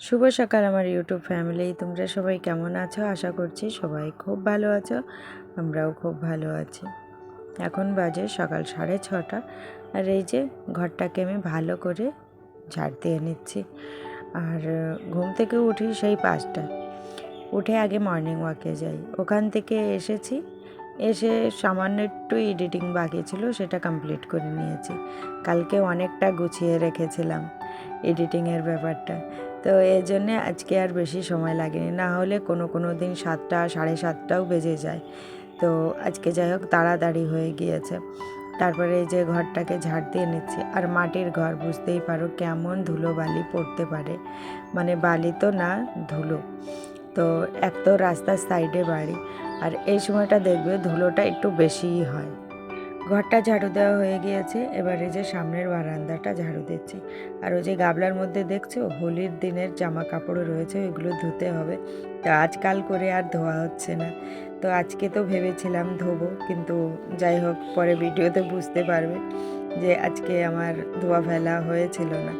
শুভ সকাল আমার YouTube family. তোমরা সবাই কেমন আছো? আশা করছি সবাই খুব ভালো আছো, আমরাও খুব ভালো আছি। এখন বাজে সকাল সাড়ে ছটা, আর এই যে ঘরটাকে আমি ভালো করে ঝাড় দিয়ে নিচ্ছি। আর ঘুম থেকে উঠি সেই পাঁচটায় উঠে আগে মর্নিং ওয়াকে যাই। ওখান থেকে এসেছি, এসে সামান্য একটু এডিটিং বাকি ছিল, সেটা কমপ্লিট করে নিয়েছি। কালকে অনেকটা গুছিয়ে রেখেছিলাম এডিটিংয়ের ব্যাপারটা। তো এই জন্যে আজকে আর বেশি সময় লাগেনি। না হলে কোনো কোনো দিন সাতটা, সাড়ে সাতটাও বেজে যায়। তো আজকে যাই হোক, তাড়াতাড়ি হয়ে গিয়েছে। তারপরে এই যে ঘরটাকে ঝাড় দিয়ে নিচ্ছি। আর মাটির ঘর, বুঝতেই পারো কেমন ধুলো বালি পড়তে পারে। মানে বালি তো না, ধুলো। তো এক তো রাস্তার সাইডে বাড়ি। আর এই সময়টা দেখবে ধুলোটা একটু বেশিই হয়। ঘরটা ঝাড়ু দেওয়া হয়ে গিয়েছে, এবারে যে সামনের বারান্দাটা ঝাড়ু দিচ্ছি। আর ওই যে গাবলার মধ্যে দেখছ, হোলির দিনের জামা কাপড় রয়েছে, ওইগুলো ধুতে হবে। তো আজকাল করে আর ধোয়া হচ্ছে না। তো আজকে তো ভেবেছিলাম ধোবো, কিন্তু যাই হোক, পরে ভিডিওতে বুঝতে পারবে যে আজকে আমার ধোয়া ফেলা হয়েছিল না।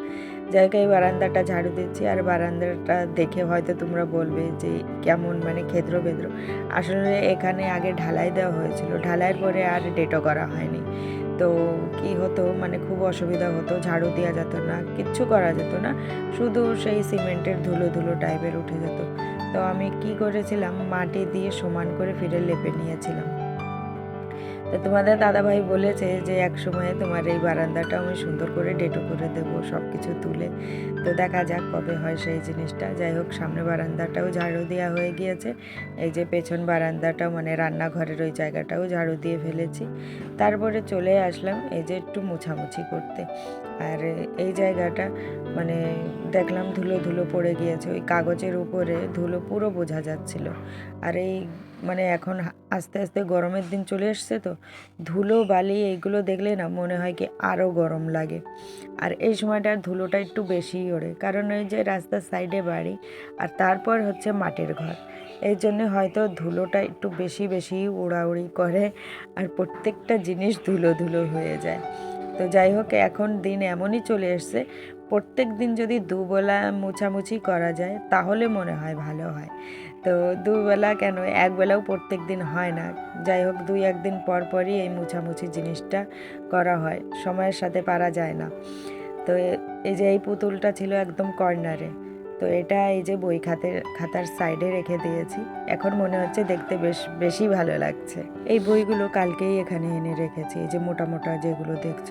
এই বারান্দাটা ঝাড়ু দিচ্ছি আর বারান্দাটা দেখে হয়তো তোমরা বলবে যে কেমন মানে ক্ষেত্র বেদ্র আসলে এখানে আগে ঢালাই দেওয়া হয়েছিল। ঢালাইয়ের পরে আর ডেটো করা হয়নি। তো কি হতো? মানে খুব অসুবিধা হতো। ঝাড়ু দেওয়া যেত না, কিচ্ছু করা যেত না। শুধু সেই সিমেন্টের ধুলো ধুলো টাইপের উঠে যেত। তো আমি কি করেছিলাম? মাটি দিয়ে সমান করে ফিরে লেপে নিয়েছিলাম। তো তোমাদের দাদাভাই বলেছে যে এক সময়ে তোমার এই বারান্দাটা আমি সুন্দর করে ডেটো করে দেব সব কিছু তুলে। তো দেখা যাক কবে হয় সেই জিনিসটা। যাই হোক, সামনে বারান্দাটাও ঝাড়ু দেওয়া হয়ে গিয়েছে। এই যে পেছন বারান্দাটাও মানে রান্নাঘরের ওই জায়গাটাও ঝাড়ু দিয়ে ফেলেছি। তারপরে চলে আসলাম এই যে একটু মুছামুছি করতে। আর এই জায়গাটা মানে দেখলাম ধুলো ধুলো পড়ে গিয়েছে, ওই কাগজের উপরে ধুলো পুরো বোঝা যাচ্ছিল। আর এই মানে এখন আস্তে আস্তে গরমের দিন চলে এসছে তো, ধুলো, বালি এইগুলো দেখলে না মনে হয় কি আরও গরম লাগে। আর এই সময়টা ধুলোটা একটু বেশিই ওড়ে, কারণ ওই যে রাস্তার সাইডে বাড়ি আর তারপর হচ্ছে মাটির ঘর। এই জন্য হয়তো ধুলোটা একটু বেশি বেশি উড়াউড়ি করে আর প্রত্যেকটা জিনিস ধুলো ধুলো হয়ে যায়। তো যাই হোক, এখন দিন এমনই চলে এসছে প্রত্যেক দিন যদি দুবেলা মোছামুছি করা যায়, তাহলে মনে হয় ভালো হয়। তো দুবেলা কেন? একবেলাও প্রত্যেক দিন হয় না। যাই হোক, দুই একদিন পর পরই এই মোছামুছি জিনিসটা করা হয়। সময়ের সাথে পারা যায় না। তো এই যে এই পুতুলটা ছিল একদম কর্নারে। তো এটা এই যে বই খাতের, খাতার সাইডে রেখে দিয়েছি। এখন মনে হচ্ছে দেখতে বেশ, বেশি ভালো লাগছে। এই বইগুলো কালকেই এখানে এনে রেখেছি, এই যে মোটা মোটা যেগুলো দেখছ।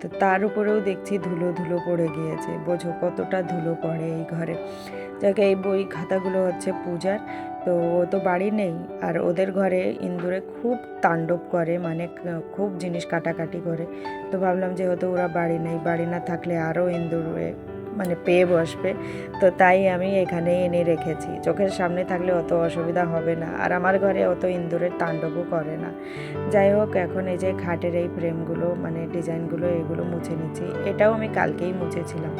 তো তার উপরেও দেখছি ধুলো ধুলো পড়ে গিয়েছে। বোঝো কতটা ধুলো পড়ে এই ঘরে। যাকে, এই বই খাতাগুলো হচ্ছে পূজার। তো ও তো বাড়ি নেই, আর ওদের ঘরে ইন্দুরে খুব তাণ্ডব করে মানে খুব জিনিস কাটাকাটি করে। তো ভাবলাম যেহেতু ওরা বাড়ি নেই, বাড়ি না থাকলে আরও ইন্দুরে মানে পেয়ে বসবে। তো তাই আমি এখানে এনে রেখেছি। চোখের সামনে থাকলে অত অসুবিধা হবে না। আর আমার ঘরে অত ইন্দুরের তাণ্ডবও করে না। যাই হোক, এখন এই যে খাটের এই ফ্রেমগুলো মানে ডিজাইনগুলো, এগুলো মুছে নিচ্ছি। এটাও আমি কালকেই মুছেছিলাম।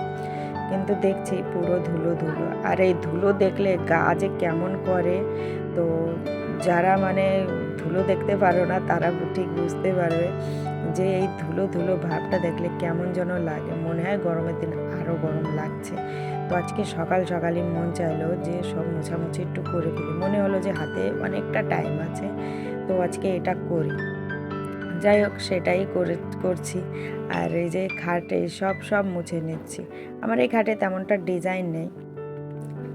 কিন্তু দেখছি পুরো ধুলো ধুলো। আর এই ধুলো দেখলে গা যে কেমন করে, তো যারা মানে ধুলো দেখতে পারো না, তারা ঠিক বুঝতে পারবে যে এই ধুলো ধুলো ভাবটা দেখলে কেমন যেন লাগে। মনে হয় গরমের দিন আরও গরম লাগছে। তো আজকে সকাল সকালই মন চাইলো যে সব মোছামুছি একটু করে ফেলি। মনে হলো যে হাতে অনেকটা টাইম আছে, তো আজকে এটা করি। যাই হোক, সেটাই করে, করছি। আর এই যে খাটে সব সব মুছে নিচ্ছি। আমার এই খাটে তেমনটা ডিজাইন নেই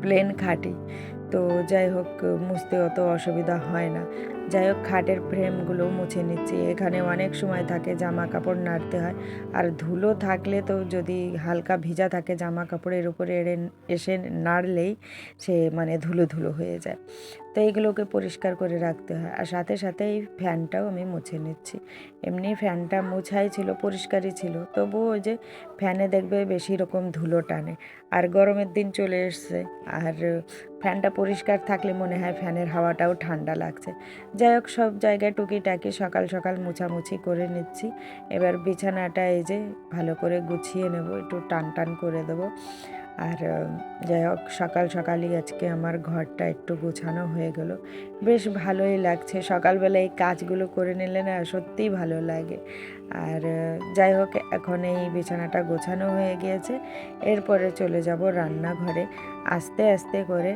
প্লেন খাটি তো যাই হোক মুছতে অত অসুবিধা হয় না। যাই হোক, খাটের ফ্রেমগুলো মুছে নিচ্ছি। এখানে অনেক সময় থাকে জামা কাপড় নাড়তে হয়। আর ধুলো থাকলে তো যদি হালকা ভিজা থাকে জামা কাপড়ের উপরে এড়ে, এসে নাড়লেই সে মানে ধুলো ধুলো হয়ে যায়। তো এইগুলোকে পরিষ্কার করে রাখতে হয়। আর সাথে সাথে এই ফ্যানটাও আমি মুছে নিচ্ছি। এমনি ফ্যানটা মোছাই ছিল, পরিষ্কারই ছিল। তবুও ওই যে ফ্যানে দেখবে বেশি রকম ধুলো টানে। আর গরমের দিন চলে এসছে। আর ফ্যানটা পরিষ্কার থাকলে মনে হয় ফ্যানের হাওয়াটাও ঠান্ডা লাগছে। যাই হোক, সব জায়গায় টুকিটাকি সকাল সকাল মুছামুছি করে নিচ্ছি। এবার বিছানাটা এই যে ভালো করে গুছিয়ে নেব, একটু টান টান করে দেবো। আর যাই হোক, সকাল সকালই আজকে আমার ঘরটা একটু গোছানো হয়ে গেল। বেশ ভালোই লাগছে। সকালবেলা এই কাজগুলো করে নিলে না সত্যিই ভালো লাগে। আর যাই হোক, এখন এই বিছানাটা গোছানো হয়ে গিয়েছে। এরপরে চলে যাব রান্নাঘরে। আস্তে আস্তে করে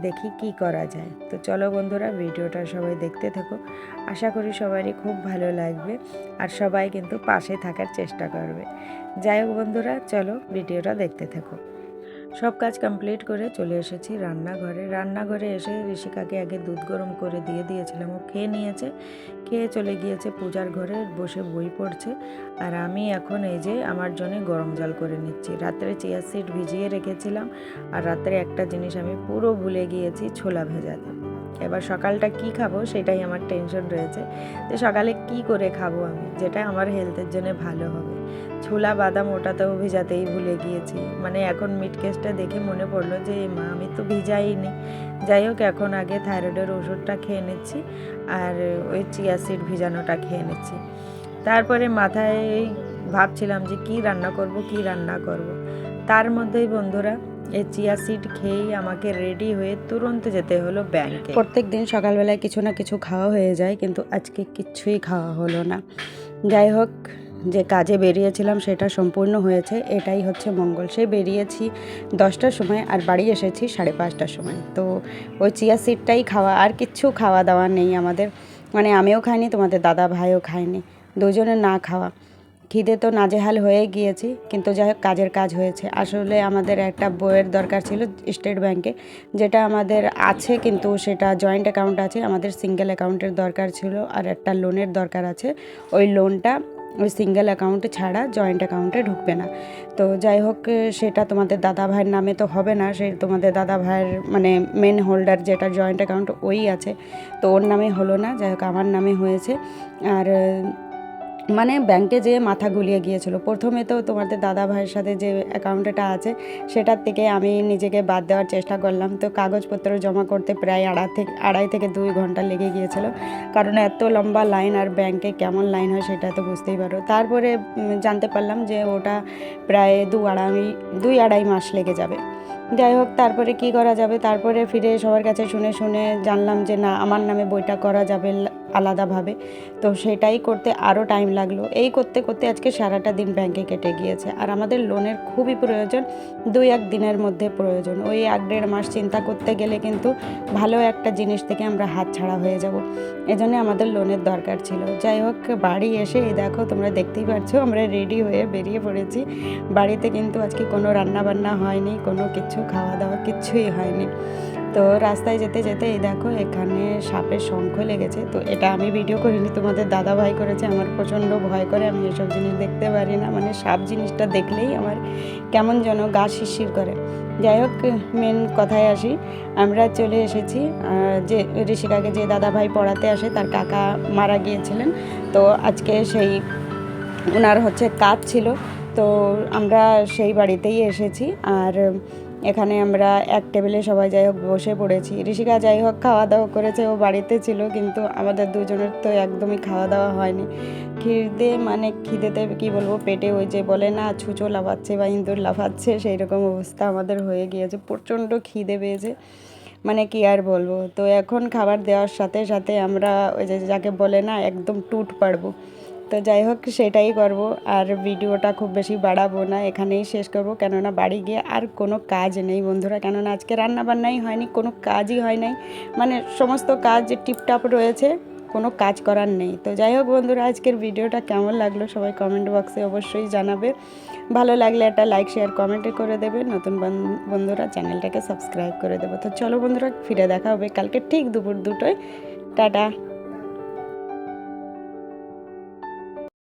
দেখি কি করা যায়। তো চলো বন্ধুরা, ভিডিওটা সবাই দেখতে থাকো। আশা করি সবারই খুব ভালো লাগবে আর সবাই কিন্তু পাশে থাকার চেষ্টা করবে। যাই হোক বন্ধুরা, চলো ভিডিওটা দেখতে থাকো। সব কাজ কমপ্লিট করে চলে এসেছি রান্নাঘরে। রান্নাঘরে এসে ঋষিকাকে আগে দুধ গরম করে দিয়ে দিয়েছিলাম। ও খেয়ে নিয়েছে, খেয়ে চলে গিয়েছে পূজার ঘরে, বসে বই পড়ছে। আর আমি এখন এই যে আমার জন্য গরম জল করে নিচ্ছি। রাত্রে চেয়ার সিড ভিজিয়ে রেখেছিলাম আর রাত্রে একটা জিনিস আমি পুরো ভুলে গিয়েছি, ছোলা ভেজাতে এবার সকালটা কি খাব সেটাই আমার টেনশন রয়েছে। যে সকালে কি করে খাব আমি? যেটা আমার হেলথের জন্য ভালো হবে। ছোলা, বাদাম ওটাতেও ভিজাতেই ভুলে গিয়েছি। মানে এখন মিট কেসটা দেখে মনে পড়ল যে, মা, আমি তো ভিজাইনি। যাই হোক, এখন আগে থাইরয়েডের ওষুধটা খেয়ে নিচ্ছি আর ওই চিয়া সিড ভিজানোটা খেয়ে নিচ্ছি। তারপরে মাথায় ভাবছিলাম যে, কি রান্না করব, কি রান্না করব। তার মধ্যেই বন্ধুরা, এই চিয়া সিড খেয়েই আমাকে রেডি হয়ে তুরন্ত যেতে হলো ব্যাংকে প্রত্যেক দিন সকালবেলায় কিছু না কিছু খাওয়া হয়ে যায়, কিন্তু আজকে কিচ্ছুই খাওয়া হলো না। যাই হোক যে কাজে বেরিয়েছিলাম সেটা সম্পূর্ণ হয়েছে, এটাই হচ্ছে মঙ্গল। সেই বেরিয়েছি দশটার সময় আর বাড়ি এসেছি সাড়ে পাঁচটার সময়। তো ওই চিয়া সিডটাই খাওয়া, আর কিচ্ছু খাওয়া দাওয়া নেই আমাদের। মানে আমিও খাইনি, তোমাদের দাদা ভাইও খায়নি। দুজনে না খাওয়া। খিদে তো নাজেহাল হয়ে গিয়েছি, কিন্তু যাই হোক কাজের কাজ হয়েছে। আসলে আমাদের একটা বইয়ের দরকার ছিল স্টেট ব্যাংকে, যেটা আমাদের আছে কিন্তু সেটা জয়েন্ট অ্যাকাউন্ট আছে, আমাদের সিঙ্গেল অ্যাকাউন্টের দরকার ছিল, আর একটা লোনের দরকার আছে। ওই লোনটা ওই সিঙ্গেল অ্যাকাউন্টে ছাড়া জয়েন্ট অ্যাকাউন্টে ঢুকবে না। তো যাই হোক, সেটা তোমাদের দাদা ভাইয়ের নামে তো হবে না, সে তোমাদের দাদা ভাইয়ের মানে মেন হোল্ডার যেটা জয়েন্ট অ্যাকাউন্ট ওই আছে, তো ওর নামে হলো না, যাই হোক, আমার নামে হয়েছে। আর মানে ব্যাংকে যেয়ে মাথা গুলিয়ে গিয়েছিল। প্রথমে তো তোমাদের দাদা ভাইয়ের সাথে যে অ্যাকাউন্টটা আছে, সেটার থেকে আমি নিজেকে বাদ দেওয়ার চেষ্টা করলাম। তো কাগজপত্র জমা করতে প্রায় আড়াই থেকে আড়াই থেকে দুই ঘণ্টা লেগে গিয়েছিল। কারণ এত লম্বা লাইন আর ব্যাংকে কেমন লাইন হয় সেটা তো বুঝতেই পারো। তারপরে জানতে পারলাম যে ওটা প্রায় দু আড়াই, দুই আড়াই মাস লেগে যাবে। যাই হোক, তারপরে কি করা যাবে? তারপরে ফিরে সবার কাছে শুনে শুনে জানলাম যে না, আমার নামে বইটা করা যাবে আলাদাভাবে। তো সেটাই করতে আরও টাইম লাগল। এই করতে করতে আজকে সারাটা দিন ব্যাংকে কেটে গিয়েছে। আর আমাদের লোনের খুবই প্রয়োজন, দুই এক দিনের মধ্যে প্রয়োজন। ওই এক দেড় মাস চিন্তা করতে গেলে কিন্তু ভালো একটা জিনিস থেকে আমরা হাত ছাড়া হয়ে যাব। এজন্য আমাদের লোনের দরকার ছিল। যাই হোক, বাড়ি এসে এই দেখো, তোমরা দেখতেই পাচ্ছ আমরা রেডি হয়ে বেরিয়ে পড়েছি। বাড়িতে কিন্তু আজকে কোনো রান্না বান্না হয়নি, কোনো কিছু খাওয়া দাওয়া কিচ্ছুই হয়নি। তো রাস্তায় যেতে যেতে এই দেখো এখানে সাপের শঙ্খ লেগেছে। তো এটা আমি ভিডিও করিনি, তোমাদের দাদা ভাই করেছে, আমার প্রচণ্ড ভয় করে, আমি এসব জিনিস দেখতে পারি না। মানে সাপ জিনিসটা দেখলেই আমার কেমন যেন গা শিরশির করে। যাই হোক মেন কথায় আসি, আমরা চলে এসেছি যে ঋষিকাকে যে দাদা ভাই পড়াতে আসে, তার কাকা মারা গিয়েছিলেন। তো আজকে সেই ওনার হচ্ছে কাজ ছিল, তো আমরা সেই বাড়িতেই এসেছি। আর এখানে আমরা এক টেবিলে সবাই যাই হোক বসে পড়েছি। ঋষিকা যাই হোক খাওয়া দাওয়া করেছে, ও বাড়িতে ছিল কিন্তু আমাদের দুজনের তো একদমই খাওয়া দাওয়া হয়নি। খিদে মানে খিদেতে কি বলব, পেটে ওই যে বলে না, ছুঁচো লাফাচ্ছে বা ইঁদুর লাফাচ্ছে সেই রকম অবস্থা আমাদের হয়ে গিয়েছে। প্রচণ্ড খিদে পেয়েছে। মানে কি আর বলব? তো এখন খাবার দেওয়ার সাথে সাথে আমরা ওই যে যাকে বলে না, একদম টুট পারব। তো যাই হোক, সেটাই করব। আর ভিডিওটা খুব বেশি বাড়াবো না, এখানেই শেষ করব। কেননা বাড়ি গিয়ে আর কোনো কাজ নেই বন্ধুরা। কেননা আজকে রান্না বান্নাই হয়নি, কোনো কাজই হয় নাই। মানে সমস্ত কাজ টিপটাপ রয়েছে, কোনো কাজ করার নেই। তো যাই হোক বন্ধুরা, আজকের ভিডিওটা কেমন লাগল সবাই কমেন্ট বক্সে অবশ্যই জানাবে। ভালো লাগলে একটা লাইক শেয়ার কমেন্টে করে দেবে। নতুন বন- বন্ধুরা চ্যানেলটাকে সাবস্ক্রাইব করে দেবো। তো চলো বন্ধুরা, ফিরে দেখা হবে কালকে ঠিক দুপুর দুটোয়। টাটা।